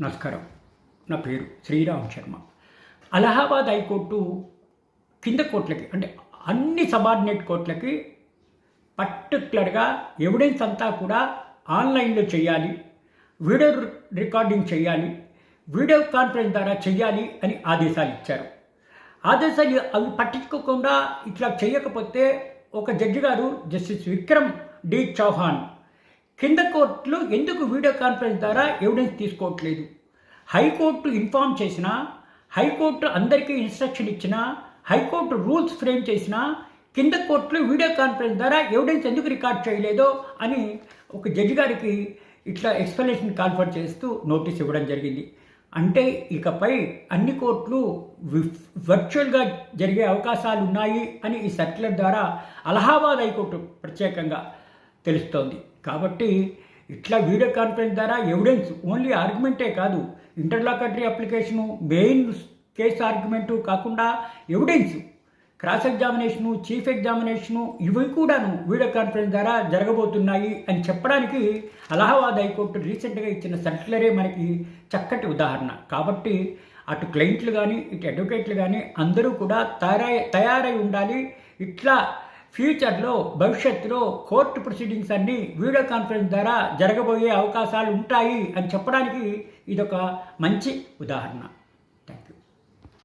నమస్కారం. నా పేరు శ్రీరామ్ శర్మ. అలహాబాద్ హైకోర్టు కింద కోర్టులకి అంటే అన్ని సబార్డినేట్ కోర్టులకి పర్టికులర్గా ఎవిడెన్స్ అంతా కూడా ఆన్లైన్లో చేయాలి వీడియో రికార్డింగ్ చేయాలి వీడియో కాన్ఫరెన్స్ ద్వారా చేయాలి అని ఆదేశాలు ఇచ్చారు. ఆదేశాలు అవి పట్టించుకోకుండా ఇట్లా చేయకపోతే ఒక జడ్జి గారు జస్టిస్ విక్రమ్ డి. చౌహాన్ కింద కోర్టులు ఎందుకు వీడియో కాన్ఫరెన్స్ ద్వారా ఎవిడెన్స్ తీసుకోవట్లేదు? హైకోర్టు ఇన్ఫామ్ చేసినా హైకోర్టు అందరికీ ఇన్స్ట్రక్షన్ ఇచ్చినా హైకోర్టు రూల్స్ ఫ్రేమ్ చేసినా కింద కోర్టులు వీడియో కాన్ఫరెన్స్ ద్వారా ఎవిడెన్స్ ఎందుకు రికార్డ్ చేయలేదో అని ఒక జడ్జి గారికి ఇట్లా ఎక్స్ప్లెనేషన్ కాన్ఫర్ చేస్తూ నోటీస్ ఇవ్వడం జరిగింది. అంటే ఇకపై అన్ని కోర్టులు వర్చువల్గా జరిగే అవకాశాలు ఉన్నాయి అని ఈ సర్క్యులర్ ద్వారా అలహాబాద్ హైకోర్టు ప్రత్యేకంగా తెలుస్తోంది. కాబట్టి ఇట్లా వీడియో కాన్ఫరెన్స్ ద్వారా ఎవిడెన్స్ ఓన్లీ ఆర్గ్యుమెంటే కాదు interlocutory application main case argument కాకుండా evidence cross examination chief examination ఇవి కూడాను వీడియో కాన్ఫరెన్స్ ద్వారా జరగబోతున్నాయి అని చెప్పడానికి అలహాబాద్ హైకోర్టు రీసెంట్గా ఇచ్చిన సర్క్యులరే మనకి చక్కటి ఉదాహరణ. కాబట్టి అటు క్లయింట్లు కానీ ఇటు అడ్వకేట్లు కానీ అందరూ కూడా తయారై తయారై ఉండాలి. ఇట్లా ఫ్యూచర్లో భవిష్యత్తులో కోర్టు ప్రొసీడింగ్స్ అన్నీ వీడియో కాన్ఫరెన్స్ ద్వారా జరగబోయే అవకాశాలు ఉంటాయి అని చెప్పడానికి ఇదొక మంచి ఉదాహరణ.